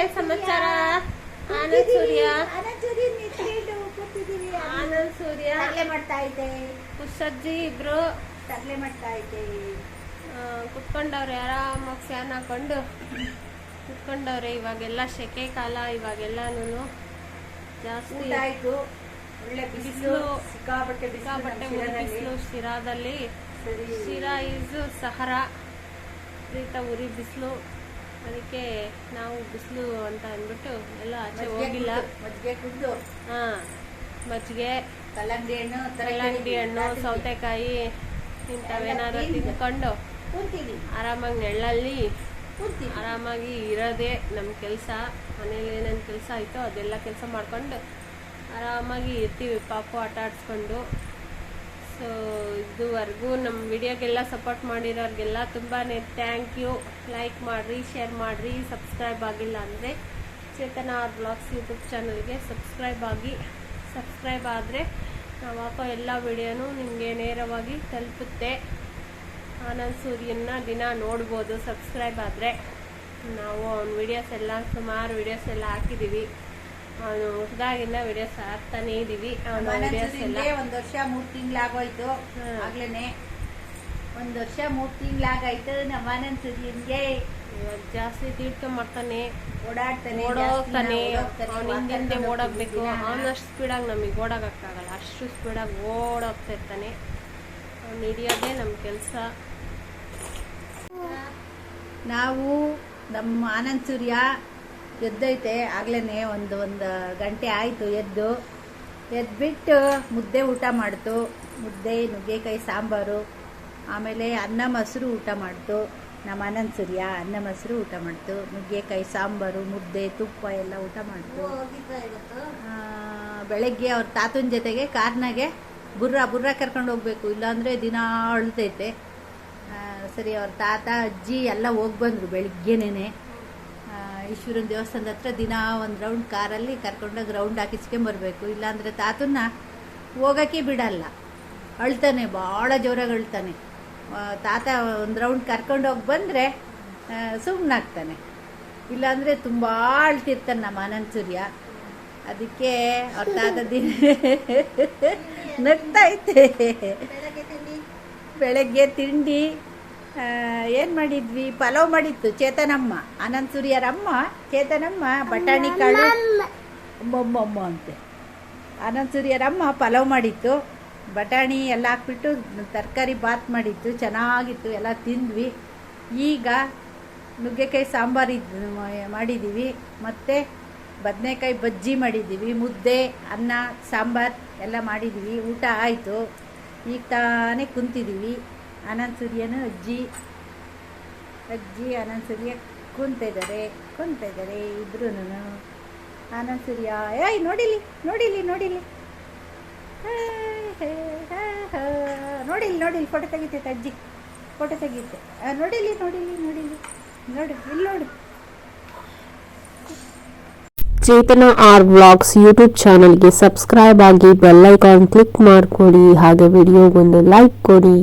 ಏನ್ ಸಮಾಚಾರ? ಆನಂದ್ ಸೂರ್ಯ. ಆನಂದ್ ಸೂರ್ಯ ತರಲೆ ಮಾಡ್ತಾ ಐತೆ ಕುಸಜ್ಜಿ ಇಬ್ರು. ತರಲೆ ಮಾಡ್ತಾ ಐತೆ ಕುತ್ಕೊಂಡವ್ರೆ ಆರಾಮಾಗಿ ಫ್ಯಾನ್ ಹಾಕೊಂಡು. ಕುತ್ಕೊಂಡವ್ರೆ ಇವಾಗೆಲ್ಲ ಸೆಕೆ ಕಾಲ ಇವಾಗೆಲ್ಲಾನು ಜಾಸ್ತಿ ಆಯ್ತು. ಒಳ್ಳೆ ಬಿಸಿಲು ಸಿಕ್ಕಾಪಟ್ಟೆ ಸಿಕ್ಕಾಪಟ್ಟೆ ಬಿಸಿಲು ಶಿರಾದಲ್ಲಿ. ಶಿರಾ ಈಸು ಸಹರ ಪ್ರೀತ ಉರಿ ಬಿಸಿಲು. ಅದಕ್ಕೆ ನಾವು ಬಿಸಿಲು ಅಂತ ಅಂದ್ಬಿಟ್ಟು ಎಲ್ಲ ಆಚೆ ಹೋಗಿಲ್ಲ. ಮಜ್ಜಿಗೆ ಕುಡ್ದು. ಹಾ ಮಜ್ಜಿಗೆ ಕಲ್ಲಂಗಡಿ ಹಣ್ಣು ಕಲ್ಲಂಗಡಿ ಹಣ್ಣು ಸೌತೆಕಾಯಿ ಇಂಥವೇನಾದ್ರು ತಿಂದ್ಕೊಂಡು ಆರಾಮಾಗಿ ನೆಳ್ಳಲ್ಲಿ ಆರಾಮಾಗಿ ಇರೋದೇ ನಮ್ಮ ಕೆಲಸ. ಮನೇಲಿ ಏನೇನು ಕೆಲಸ ಆಯಿತೋ ಅದೆಲ್ಲ ಕೆಲಸ ಮಾಡ್ಕೊಂಡು ಆರಾಮಾಗಿ ಇರ್ತೀವಿ. ಪಾಪು ಆಟ ಆಡಿಸ್ಕೊಂಡು. ಸೊ ಇದುವರೆಗೂ ನಮ್ಮ ವಿಡಿಯೋಗೆಲ್ಲ ಸಪೋರ್ಟ್ ಮಾಡಿರೋರಿಗೆಲ್ಲ ತುಂಬಾ ಥ್ಯಾಂಕ್ ಯು ಲೈಕ್ ಮಾಡಿರಿ ಶೇರ್ ಮಾಡಿರಿ ಸಬ್ಸ್ಕ್ರೈಬ್ ಆಗಿಲ್ಲ ಅಂದರೆ ಚೇತನ ಅವ್ರ ಬ್ಲಾಗ್ಸ್ ಯೂಟ್ಯೂಬ್ ಚಾನಲ್ಗೆ ಸಬ್ಸ್ಕ್ರೈಬ್ ಆಗಿ ಸಬ್ಸ್ಕ್ರೈಬ್ ಆದರೆ ನಾವು ಹಾಕೋ ಎಲ್ಲ ವಿಡಿಯೋನೂ ನಿಮಗೆ ನೇರವಾಗಿ ತಲುಪುತ್ತೆ. ಆನಂದ್ ಸೂರ್ಯನ ದಿನ ನೋಡ್ಬೋದು ಸಬ್ಸ್ಕ್ರೈಬ್ ಆದರೆ. ನಾವು ಅವ್ನ ವಿಡಿಯೋಸ್ ಎಲ್ಲ, ಸುಮಾರು ವಿಡಿಯೋಸ್ ಎಲ್ಲ ಹಾಕಿದ್ದೀವಿ ಅವನು ಹುಟ್ದಾಗಿಂದ ವಿಡಿಯೋಸ್ ಹಾಕ್ತಾನೆ ಇದೀವಿ. ಅವನ ವಿಡಿಯೋಸ್ ಎಲ್ಲ ಒಂದು ಒಂದ್ ವರ್ಷ ಮೂರ್ ತಿಂಗ್ಳಾಗೋಯ್ತು. ಆಗ್ಲೇನೆ ಒಂದ್ ವರ್ಷ ಮೂರ್ ತಿಂಗ್ಳಾಗಾಯ್ತು. ನಮ್ಮ ಆನಂದ್ ಸುರಿಯನ್ಗೆ ಜಾಸ್ತಿ ಜಾಸ್ತಿ ಮಾಡ್ತಾನೆ. ಓಡಾಡ್ತಾನೆ ಓಡೋಗ್ತಾನೆ. ಅವ್ನ ಹಿಂದೆ ಓಡಾಗ್ಬೇಕು. ಅವನಷ್ಟು ಸ್ಪೀಡಾಗಿ ನಮಗೆ ಓಡೋಗಕ್ಕಾಗಲ್ಲ. ಅಷ್ಟು ಸ್ಪೀಡಾಗಿ ಓಡೋಗ್ತಾ ಇರ್ತಾನೆ. ಅವ್ನು ಹಿಡಿಯೋದೇ ನಮ್ಮ ಕೆಲಸ. ನಾವು ನಮ್ಮ ಆನಂದ್ ಸೂರ್ಯ ಎದ್ದೈತೆ ಆಗ್ಲೇನೆ ಒಂದು ಒಂದು ಗಂಟೆ ಆಯಿತು ಎದ್ದು. ಎದ್ಬಿಟ್ಟು ಮುದ್ದೆ ಊಟ ಮಾಡ್ತು. ಮುದ್ದೆ ನುಗ್ಗೆಕಾಯಿ ಸಾಂಬಾರು ಆಮೇಲೆ ಅನ್ನ ಮೊಸರು ಊಟ ಮಾಡ್ತು. ನಮ್ಮ ಅನಂತ ಸೂರ್ಯ ಅನ್ನ ಮೊಸರು ಊಟ ಮಾಡ್ತು. ನುಗ್ಗೆಕಾಯಿ ಸಾಂಬಾರು ಮುದ್ದೆ ತುಪ್ಪ ಎಲ್ಲ ಊಟ ಮಾಡ್ತು. ಬೆಳಗ್ಗೆ ಅವ್ರ ತಾತನ ಜೊತೆಗೆ ಕಾರ್ನಾಗೆ ಬುರ್ರ ಬುರ್ರ ಕರ್ಕೊಂಡು ಹೋಗ್ಬೇಕು. ಇಲ್ಲಾಂದ್ರೆ ದಿನ ಅಳ್ತೈತೆ. ಸರಿ ಅವ್ರ ತಾತ ಅಜ್ಜಿ ಎಲ್ಲ ಹೋಗಿ ಬಂದರು ಬೆಳಿಗ್ಗೆನೇ ಈಶ್ವರನ ದೇವಸ್ಥಾನದ ಹತ್ರ ದಿನ ಒಂದು ರೌಂಡ್ ಕಾರಲ್ಲಿ ಕರ್ಕೊಂಡೋಗಿ ರೌಂಡ್ ಹಾಕಿಸ್ಕೊಂಬರ್ಬೇಕು. ಇಲ್ಲಾಂದರೆ ತಾತನ್ನ ಹೋಗೋಕ್ಕೆ ಬಿಡಲ್ಲ. ಅಳ್ತಾನೆ ಭಾಳ ಜೋರಾಗಿ ಅಳ್ತಾನೆ. ತಾತ ಒಂದು ರೌಂಡ್ ಕರ್ಕೊಂಡೋಗಿ ಬಂದರೆ ಸುಮ್ಮನಾಗ್ತಾನೆ ಇಲ್ಲಾಂದರೆ ತುಂಬ ಅಳ್ತಿರ್ತಾನೆ ನಮ್ಮ ಆನಂದ್ ಸೂರ್ಯ. ಅದಕ್ಕೆ ಅವ್ರ ತಾತ ದಿನ ನಗ್ತೈತೆ ಬೆಳಗ್ಗೆ ತಿಂಡಿ. ಏನು ಮಾಡಿದ್ವಿ? ಪಲಾವ್ ಮಾಡಿತ್ತು ಚೇತನಮ್ಮ. ಅನಂತ ಸೂರ್ಯರಮ್ಮ ಚೇತನಮ್ಮ ಬಟಾಣಿ ಕಾಳು. ಅಮ್ಮಮ್ಮಮ್ಮ ಅಂತೆ. ಅನಂತ ಸೂರ್ಯರಮ್ಮ ಪಲಾವ್ ಮಾಡಿತ್ತು. ಬಟಾಣಿ ಎಲ್ಲ ಹಾಕ್ಬಿಟ್ಟು ತರಕಾರಿ ಬಾತ್ ಮಾಡಿತ್ತು. ಚೆನ್ನಾಗಿತ್ತು ಎಲ್ಲ ತಿಂದ್ವಿ. ಈಗ ನುಗ್ಗೆಕಾಯಿ ಸಾಂಬಾರು ಇದ್ ಮಾಡಿದ್ದೀವಿ ಮತ್ತು ಬದನೆಕಾಯಿ ಬಜ್ಜಿ ಮಾಡಿದ್ದೀವಿ ಮುದ್ದೆ ಅನ್ನ ಸಾಂಬಾರು ಎಲ್ಲ ಮಾಡಿದ್ದೀವಿ ಊಟ ಆಯಿತು. ಈಗ ತಾನೇ ಕುಂತಿದ್ದೀವಿ ಆನಂದ್ ಸೂರ್ಯನು ಅಜ್ಜಿ ಅಜ್ಜಿ ಅನಂತ ಸೂರ್ಯ ಕುಂತಿದ್ದಾರೆ ಕುಂತಿದ್ದಾರೆ ಇಬ್ರು ಆನಂದ್ ಸೂರ್ಯ, ಏಯ್ ನೋಡಿಲಿ ನೋಡಿಲಿ ನೋಡಿಲಿ. ನೋಡಿಲಿ ನೋಡಿಲಿ ಫೋಟೋ ತೆಗಿತೈತೆ ಅಜ್ಜಿ ಫೋಟೋ ತೆಗಿತೆ ನೋಡಿಲಿ ನೋಡಿಲಿ ನೋಡಿಲಿ ನೋಡು, ಇಲ್ಲಿ ನೋಡು. ಚೇತನ ಆರ್ ವ್ಲಾಗ್ಸ್ ಯೂಟ್ಯೂಬ್ ಚಾನಲ್ಗೆ ಸಬ್ಸ್ಕ್ರೈಬ್ ಆಗಿ ಬೆಲ್ ಐಕಾನ್ ಕ್ಲಿಕ್ ಮಾಡಿಕೊಡಿ, ಹಾಗೆ ವಿಡಿಯೋಗೊಂದು ಲೈಕ್ ಕೊಡಿ.